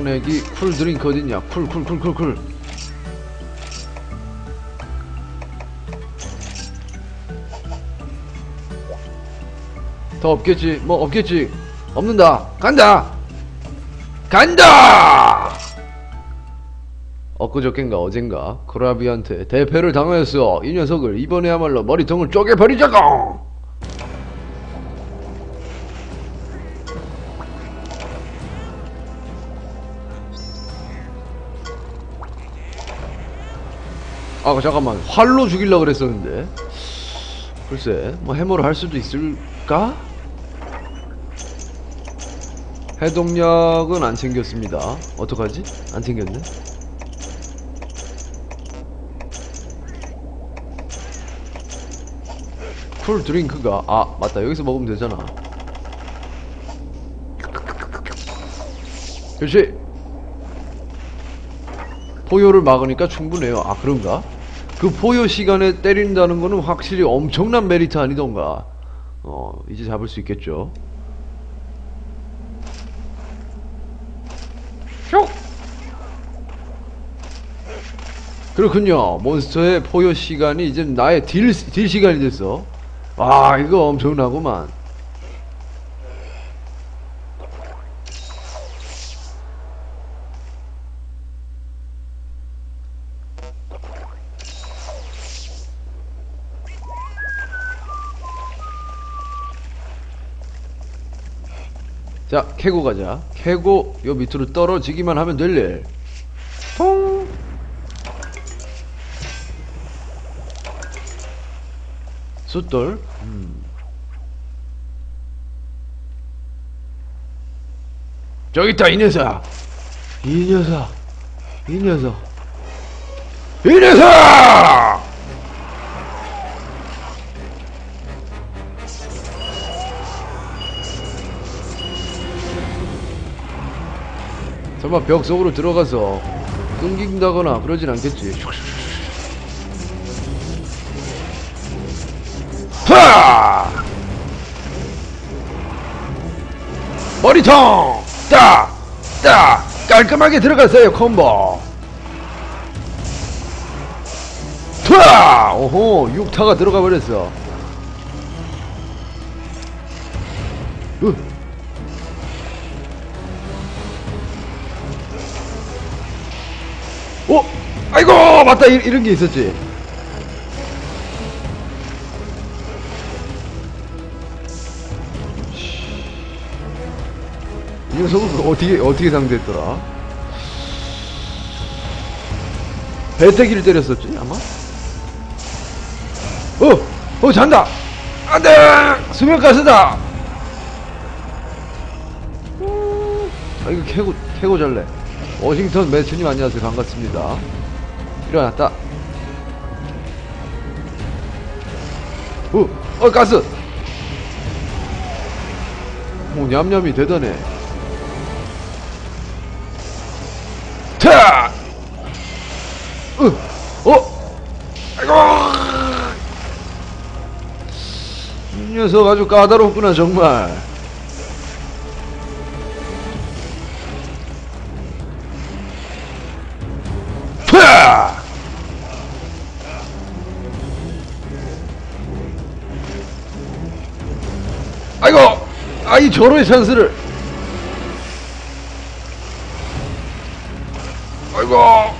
꺼내기. 쿨 드링크 어딨냐? 쿨 쿨 쿨 쿨쿨. 더 없겠지? 뭐 없겠지? 없는다. 간다! 간다! 엊그저껜가 어젠가 코라비한테 대패를 당하였어. 이 녀석을 이번에야말로 머리통을 쪼개버리자고 아 잠깐만. 활로 죽이려고 그랬었는데. 글쎄 뭐 해머를 할 수도 있을까? 해독약은 안 챙겼습니다. 어떡하지? 안 챙겼네. 쿨 드링크가 아 맞다. 여기서 먹으면 되잖아. 그렇지. 포효를 막으니까 충분해요. 아 그런가? 그 포효 시간에 때린다는 거는 확실히 엄청난 메리트 아니던가. 어 이제 잡을 수 있겠죠. 슉! 그렇군요. 몬스터의 포효 시간이 이제 나의 딜, 딜 시간이 됐어. 와 이거 엄청나구만 자 캐고 가자. 캐고 요 밑으로 떨어지기만 하면 될래 통 숫돌. 음. 저기 있다 이 녀석. 이 녀석. 이 녀석. 이 녀석 설마 벽 속으로 들어가서 끊긴다거나 그러진 않겠지 파! 머리통! 딱! 딱! 깔끔하게 들어갔어요 콤보 파! 오호 6타가 들어가 버렸어 으. 어? 아이고 맞다 이, 이런 게 있었지 이 녀석은 어떻게 어떻게 상대했더라? 배태기를 때렸었지 아마? 어! 어 잔다! 안돼! 수면가스다! 아 이거 캐고 캐고 잘래 워싱턴 매튜님 안녕하세요 반갑습니다 일어났다 어! 어 가스! 오 냠냠이 대단해 타! 어! 어! 아이고! 이 녀석 아주 까다롭구나 정말 아이 저로의 찬스를 아이고!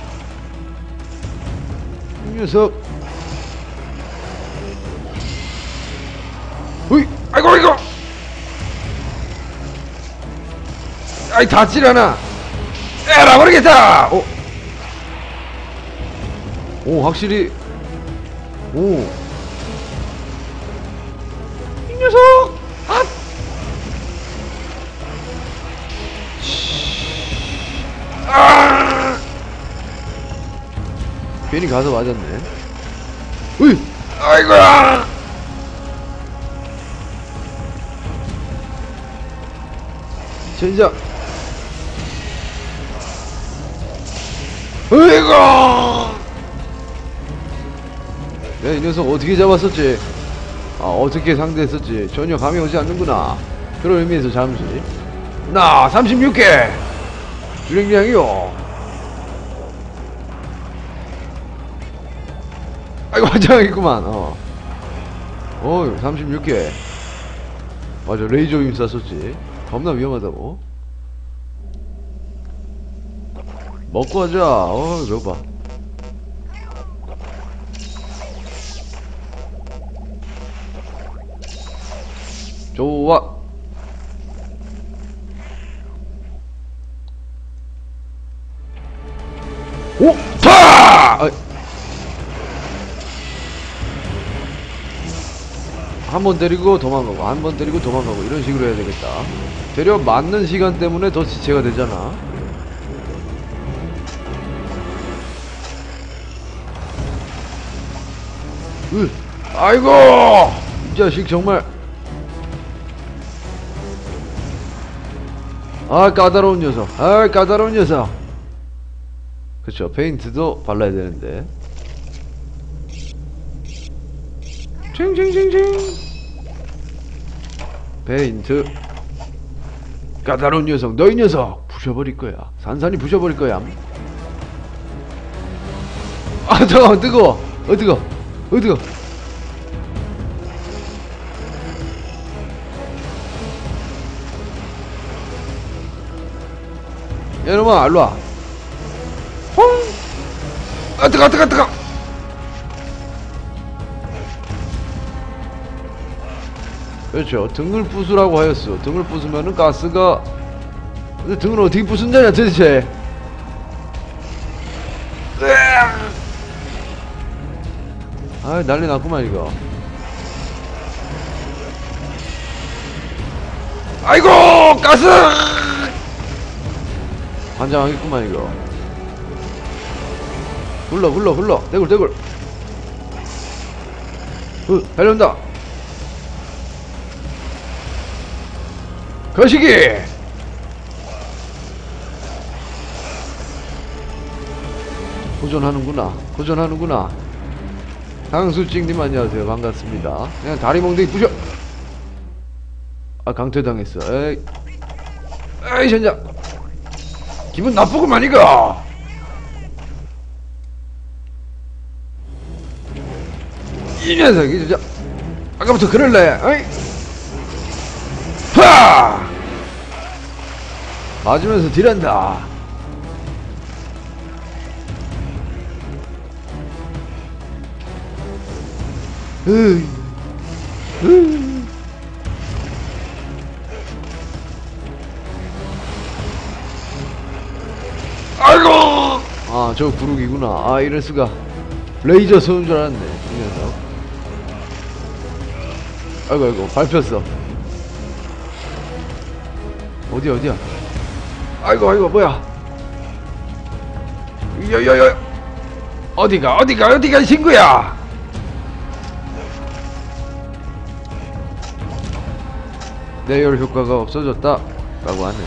이 녀석 으이! 아이고 아이고! 아이 닿질 않아 에라 모르겠다! 어? 오 확실히 오이 녀석 괜히 가서 맞았네 으이 아이고야 진짜 으이고 야, 이 녀석 어떻게 잡았었지? 아, 어떻게 상대했었지? 전혀 감이 오지 않는구나. 그런 의미에서 잠시. 나, 36개! 주행량이요. 아이고 환장하겠구만. 어. 어, 36개. 맞아, 레이저 빔 쐈었지. 겁나 위험하다고. 먹고 하자. 어, 저거 봐. 좋아. 오! 타! 한번 때리고 도망가고 한번 때리고 도망가고 이런 식으로 해야 되겠다. 되려 맞는 시간 때문에 더 지체가 되잖아. 으, 아이고! 이 자식 정말. 아 까다로운 녀석. 아 까다로운 녀석. 그쵸 페인트도 발라야 되는데. 칭칭칭칭 페인트. 까다로운 녀석 너희 녀석. 부셔버릴 거야. 산산이 부셔버릴 거야. 아 잠깐만 뜨거워. 어 뜨거 어 뜨거 야 이놈아 일로와. 홍! 아 뜨거 뜨거 뜨거 그렇죠. 등을 부수라고 하였어. 등을 부수면은 가스가 근데 등을 어떻게 부순다냐 도대체! 아 난리 났구만 이거. 아이고 가스! 환장하겠구만 이거. 굴러 굴러 굴러. 대굴 대굴. 으 달려온다 거시기! 고전하는구나 고전하는구나. 강수찍님 안녕하세요. 반갑습니다. 그냥 다리 몽둥이 부셔! 아 강퇴당했어. 에이. 에이 젠장. 기분 나쁘구만 이거! 이 녀석이 진짜 아까부터 그럴래 어이? 하 맞으면서 딜한다. 으이 으이 아이고! 아 저 구르기구나. 아 이럴수가. 레이저 쏘는 줄 알았네 이 녀석. 아이고 아이고 밟혔어. 어디 어디야 아이고. 아이고 뭐야? 여여여 어디가 어디가 어디가 친구야? 내열 효과가 없어졌다 라고 하네.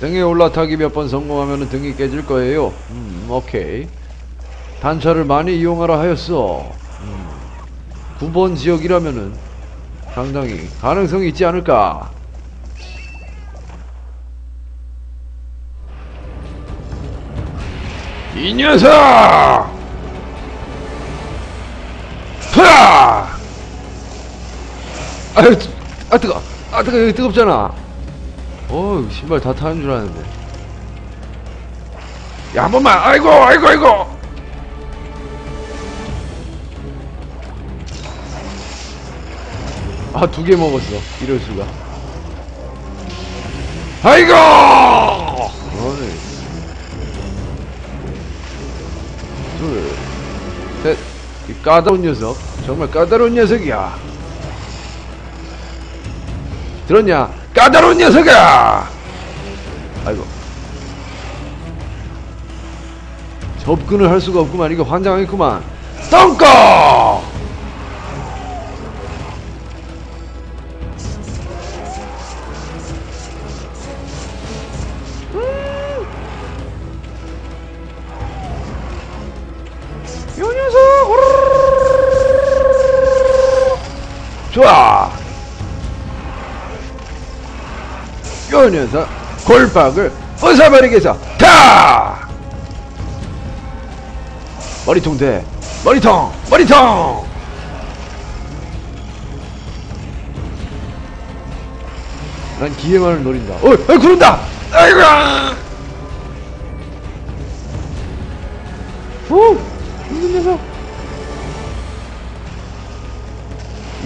등에 올라타기 몇 번 성공하면 등이 깨질 거예요. 음, 오케이. 단차를 많이 이용하라 하였어. 음, 9번 지역이라면은 상당히 가능성이 있지 않을까. 이 녀석! 푸아! 아유, 뜨- 아 뜨거, 아 뜨거, 여기 뜨겁잖아. 어우 신발 다 타는 줄 아는데 야 한 번만 아이고 아이고 아이고 아 두 개 먹었어 이럴 수가 아이고 어이 둘셋 이 까다로운 녀석 정말 까다로운 녀석이야 들었냐 까다로운 녀석아! 아이고. 접근을 할 수가 없구만. 이거 환장하겠구만. 덩꺼! 요 녀석 골박을 부숴버리겠어 타! 머리통 돼. 머리통! 머리통! 난 기회만을 노린다. 어이 어이 구른다! 아이고 후! 힘든 녀석.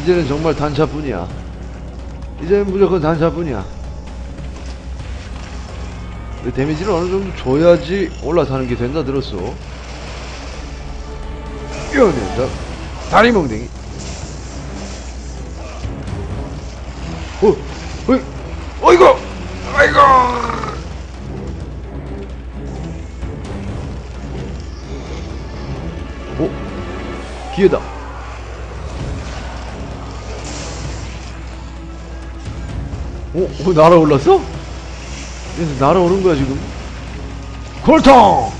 이제는 정말 단차뿐이야. 이제는 무조건 단차뿐이야. 근 데 데미지를 어느 정도 줘야지 올라타는 게 된다 들었어 요 녀석 다리 몽댕이 어, 어이, 어이구, 아이고. 오, 기회다. 오, 오 날아올랐어? 그래서 날아오른 거야 지금. 골통.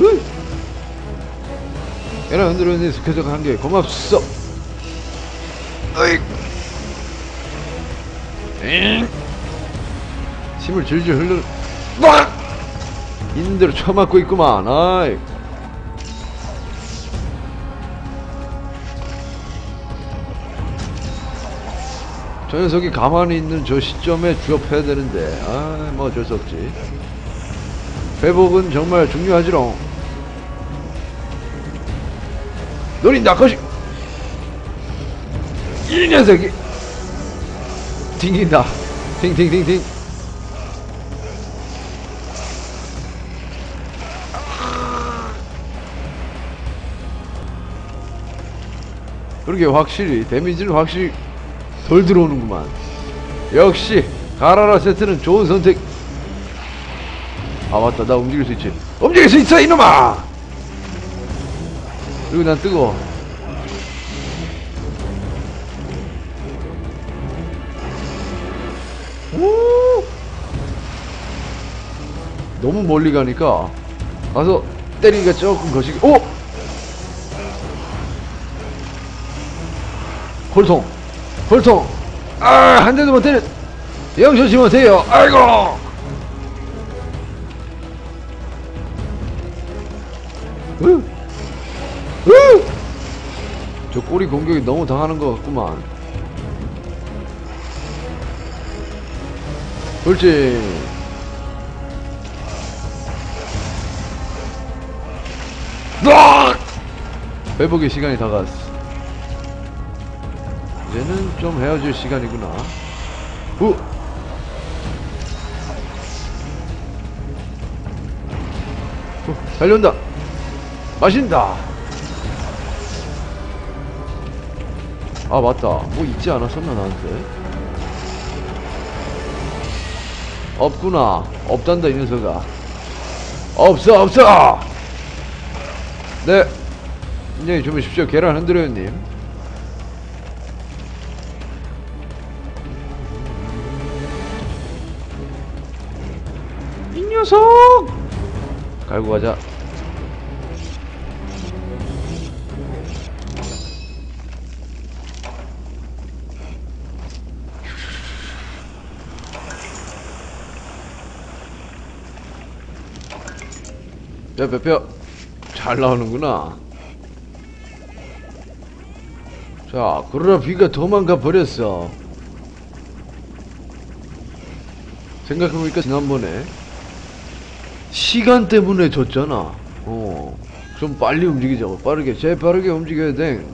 으이! 얘랑 흔들었는데 스케줄 한개 고맙소. 엥. 침을 질질 흘러. 와! 있는 대로 쳐맞고 있구만. 아이. 저 녀석이 가만히 있는 저 시점에 주업해야 되는데, 아, 뭐 어쩔 수 없지. 회복은 정말 중요하지롱. 노린다, 거시! 이 녀석이! 튕긴다. 팅팅팅팅. 그러게 확실히 데미지는 확실히 덜 들어오는구만. 역시 가라라 세트는 좋은 선택. 아 맞다 나 움직일 수 있지. 움직일 수 있어 이놈아. 그리고 난 뜨거워. 오! 너무 멀리 가니까 가서 때리기가 조금 거시기. 오! 골통 골통 아한 대도 못 때려 영조지 못해요 아이고 으! 으! 저 꼬리 공격이 너무 당하는 것 같구만 그렇지! 회복의 시간이 다가왔어 이제는 좀 헤어질 시간이구나. 후! 후, 달려온다! 마신다! 아, 맞다. 뭐 있지 않았었나, 나한테? 없구나. 없단다, 이 녀석아. 없어, 없어! 네. 안녕히 주무십시오. 계란 흔들어요님. 녀석! 갈고 가자. 야, 빼빼. 잘 나오는구나. 자, 그러나 비가 도망가 버렸어. 생각해보니까 지난번에 시간 때문에 졌잖아. 어. 좀 빨리 움직이자고. 빠르게, 재빠르게 움직여야 돼.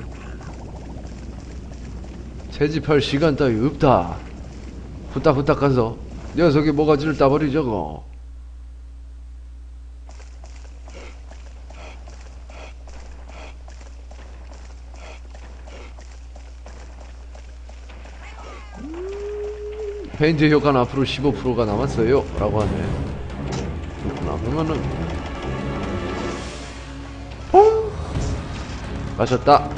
채집할 시간 따위 없다. 후딱후딱 가서 녀석이 모가지를 따버리자고. 페인트 효과는 앞으로 15%가 남았어요. 라고 하네. 그렇구나. 그러면은, 퐁! 마셨다.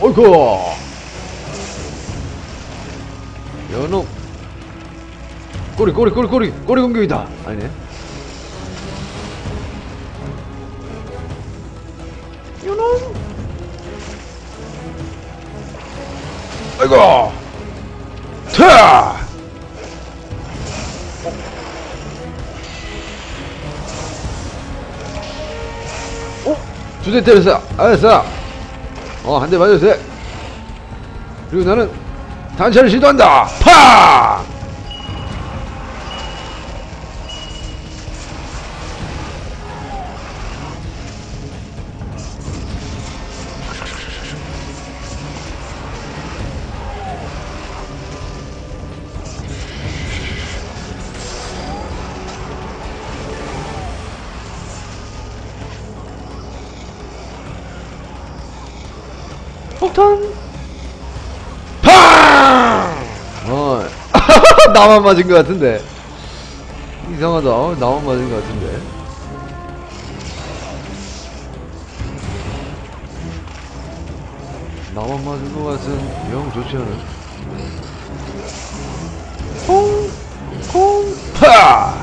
어이구! 연옥. 꼬리 꼬리 꼬리 꼬리 꼬리 공격이다 아니네 요놈 아이고 타 두 대 때렸어 알았어. 어 한 대 맞았어 그리고 나는 단차를 시도한다. 파 나만 맞은 것 같은데. 이상하다. 어, 나만 맞은 것 같은데. 나만 맞은 것 같은 영 좋지 않은. 콩! 콩! 파!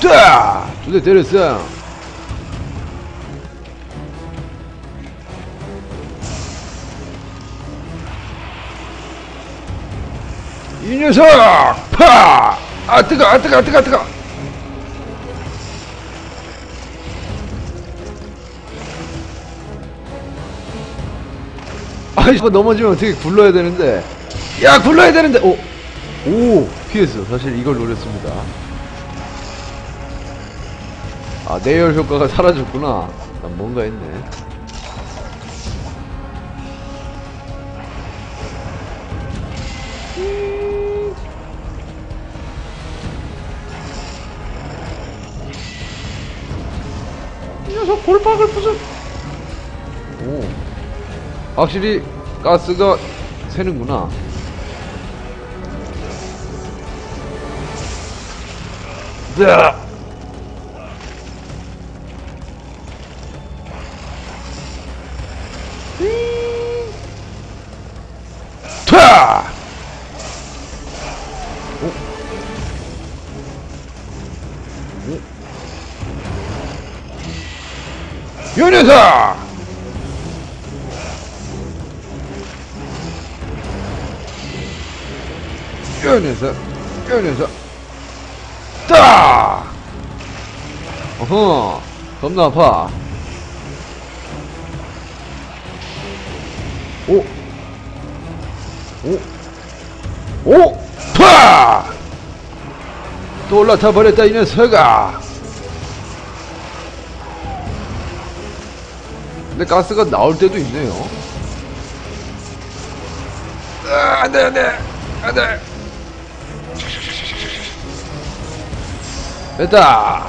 자! 두대 때렸어. 이 녀석! 파! 아 뜨거, 아 뜨거, 아 뜨거, 아 뜨거. 아이씨 넘어지면 어떻게 굴러야 되는데? 야 굴러야 되는데. 오, 오 피했어. 사실 이걸 노렸습니다. 아 내열 효과가 사라졌구나. 난 뭔가 했네. 골pak을 부숴. 오, 확실히 가스가 새는구나. 자. 타! 요 녀석! 요 녀석, 요 녀석. 따! 어허, 겁나 아파. 오! 오! 오! 파! 또 올라타 버렸다, 이 녀석아! 근데 가스가 나올 때도 있네요. 아, 안 돼, 안 돼! 안 돼! 됐다!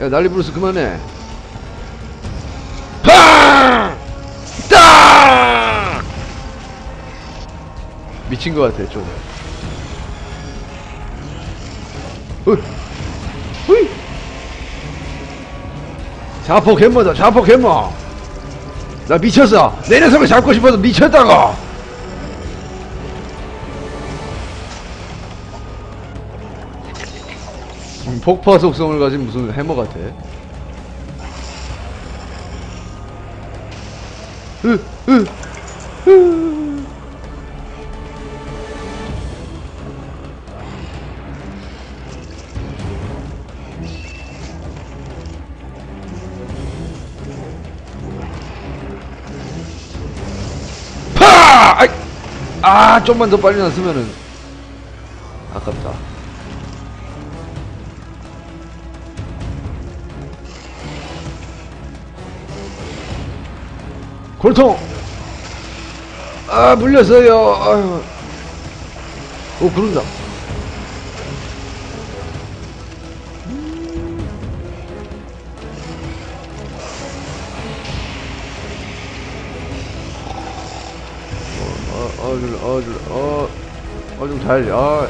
야, 난리 부르스 그만해. 미친 것 같아, 좀. 으, 자폭 햄머다, 자폭 햄머! 나 미쳤어! 내 녀석을 잡고 싶어서 미쳤다고! 음, 폭파 속성을 가진 무슨 해머 같아. 으, 으, 으. 아, 좀만 더 빨리 났으면은 아깝다. 골통! 아, 물렸어요. 아유. 오, 그런다. 어, 어, 좀, 어, 좀, 어, 어, 좀 잘, 아.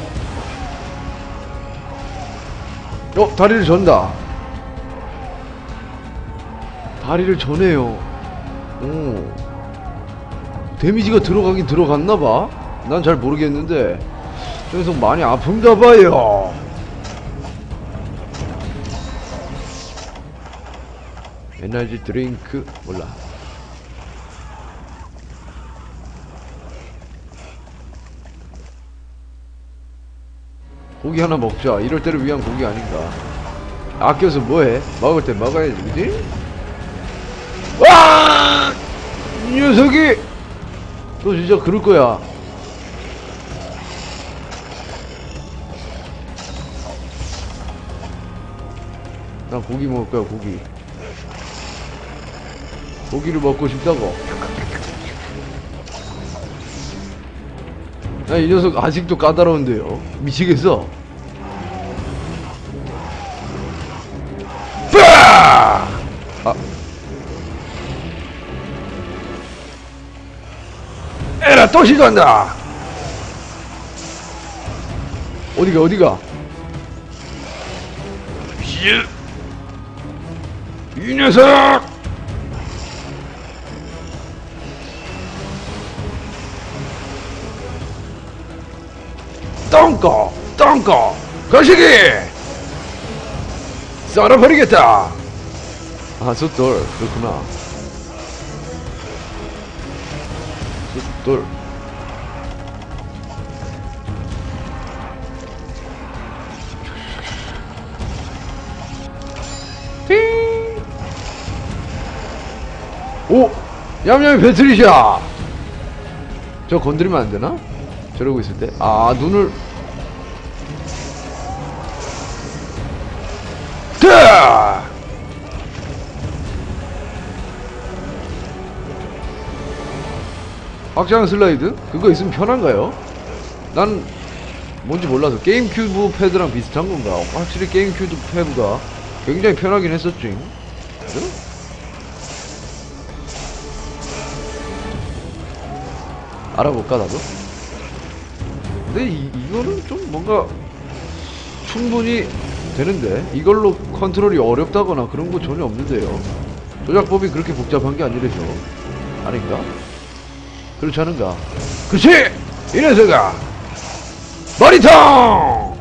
어, 다리를 전다. 다리를 전해요. 오. 데미지가 들어가긴 들어갔나봐 난 잘 모르겠는데 저 녀석 많이 아픈가봐요 에너지 드링크 몰라 고기 하나 먹자. 이럴 때를 위한 고기 아닌가. 아껴서 뭐해? 먹을 때 먹어야지 그지? 와! 이 녀석이! 또 진짜 그럴 거야. 난 고기 먹을 거야 고기. 고기를 먹고 싶다고. 야, 이 녀석 아직도 까다로운데요? 미치겠어 또 시도한다. 어디가 어디가? 슈. 이 녀석! 똥꼬 똥꼬 거시기! 썰어버리겠다. 아 숫돌 그렇구나. 숫돌 오! 얌얌이 배틀이샤! 저 건드리면 안 되나? 저러고 있을 때? 아, 눈을. 다! 확장 슬라이드? 그거 있으면 편한가요? 난 뭔지 몰라서 게임 큐브 패드랑 비슷한 건가? 확실히 게임 큐브 패드가 굉장히 편하긴 했었지. 응? 알아볼까 나도? 근데 이, 이거는 좀 뭔가 충분히 되는데 이걸로 컨트롤이 어렵다거나 그런 거 전혀 없는데요 조작법이 그렇게 복잡한 게 아니래서 아닌가? 그렇지 않은가? 그치! 이 녀석아! 머리통!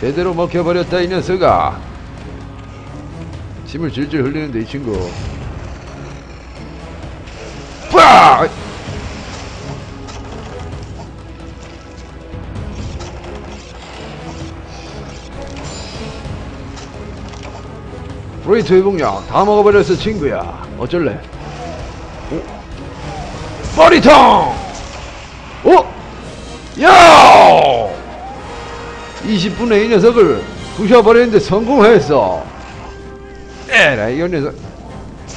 제대로 먹혀버렸다 이 녀석아 침을 질질 흘리는데 이 친구 빠! 프로이트 회복약 다 먹어버렸어 친구야. 어쩔래? 오? 머리통! 어? 야 20분에 이 녀석을 부셔버리는데 성공했어. 에라 이 녀석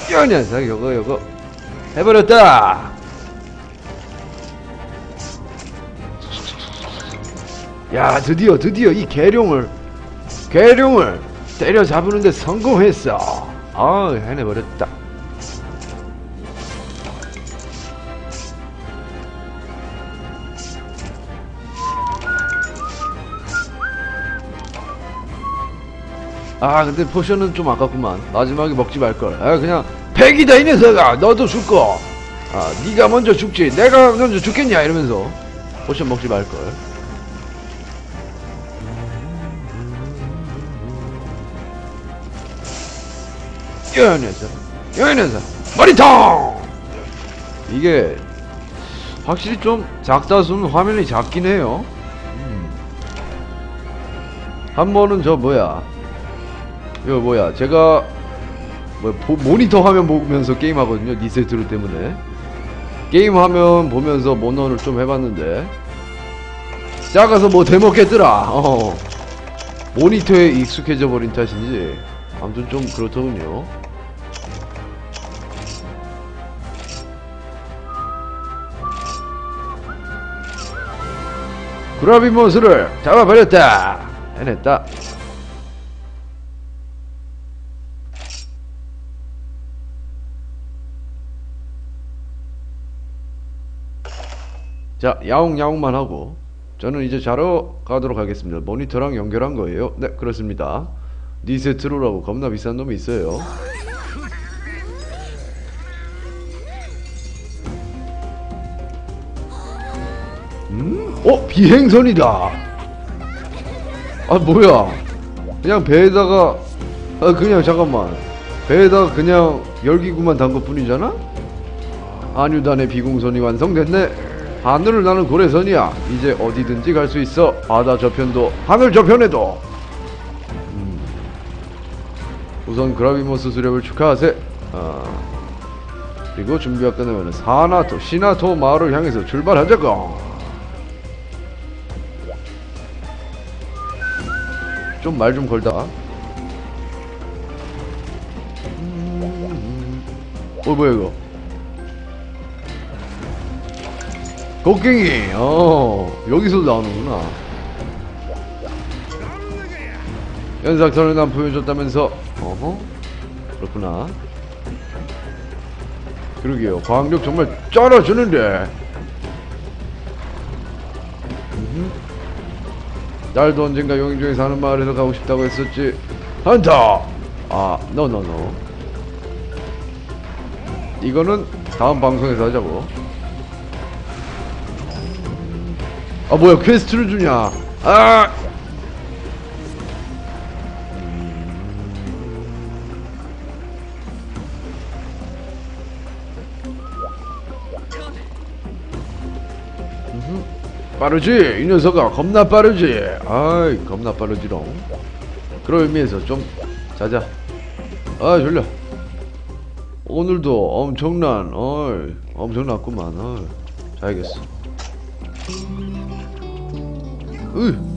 이 녀석 요거 요거. 해버렸다. 야 드디어 드디어 이 계룡을 계룡을 때려잡으는데 성공했어. 아 해내버렸다. 아 근데 포션은 좀 아깝구만. 마지막에 먹지 말걸. 아 그냥 백이다 이 녀석아. 너도 죽고. 아 네가 먼저 죽지. 내가 먼저 죽겠냐 이러면서. 포션 먹지 말걸 여 녀석 여 녀석 머리통 이게 확실히 좀 작다 수는 화면이 작긴 해요. 음. 한 번은 저 뭐야? 이거 뭐야? 제가 뭐 보- 모니터 화면 보면서 게임 하거든요. 니세트로 때문에. 게임 화면 보면서 모넌을 좀 해봤는데. 작아서 뭐 대먹겠더라. 어. 모니터에 익숙해져 버린 탓인지 아무튼 좀 그렇더군요. 그라비모스를 잡아버렸다. 해냈다. 자 야옹야옹만 하고 저는 이제 자러 가도록 하겠습니다. 모니터랑 연결한 거예요. 네 그렇습니다 니세트로라고 겁나 비싼 놈이 있어요. 음? 어? 비행선이다. 아 뭐야? 그냥 배에다가 아 그냥 잠깐만. 배에다가 그냥 열기구만 담그 뿐이잖아? 안유단의 비공선이 완성됐네. 하늘을 나는 고래선이야. 이제 어디든지 갈 수 있어. 바다 저편도 하늘 저편에도. 우선 그라비모스 수렵을 축하하세. 아. 그리고 준비가 끝나면 사나토, 시나토 마을을 향해서 출발하자고. 좀 말 좀 걸다. 음. 어 뭐야 이거? 곡괭이. 어 여기서 나오는구나. 연삭선을 난 보여줬다면서. 어허. 그렇구나. 그러게요. 광력 정말 쩔어주는데. 음흠. 날도 언젠가 용인중에 사는 마을에서 가고 싶다고 했었지. 한타. 아, 노노노. 이거는 다음 방송에서 하자고. 아 뭐야 퀘스트를 주냐? 아. 빠르지? 이 녀석아 겁나 빠르지? 아이 겁나 빠르지롱. 그런 의미에서 좀 자자. 아 졸려. 오늘도 엄청난 어이 엄청났구만 어이. 자야겠어. 으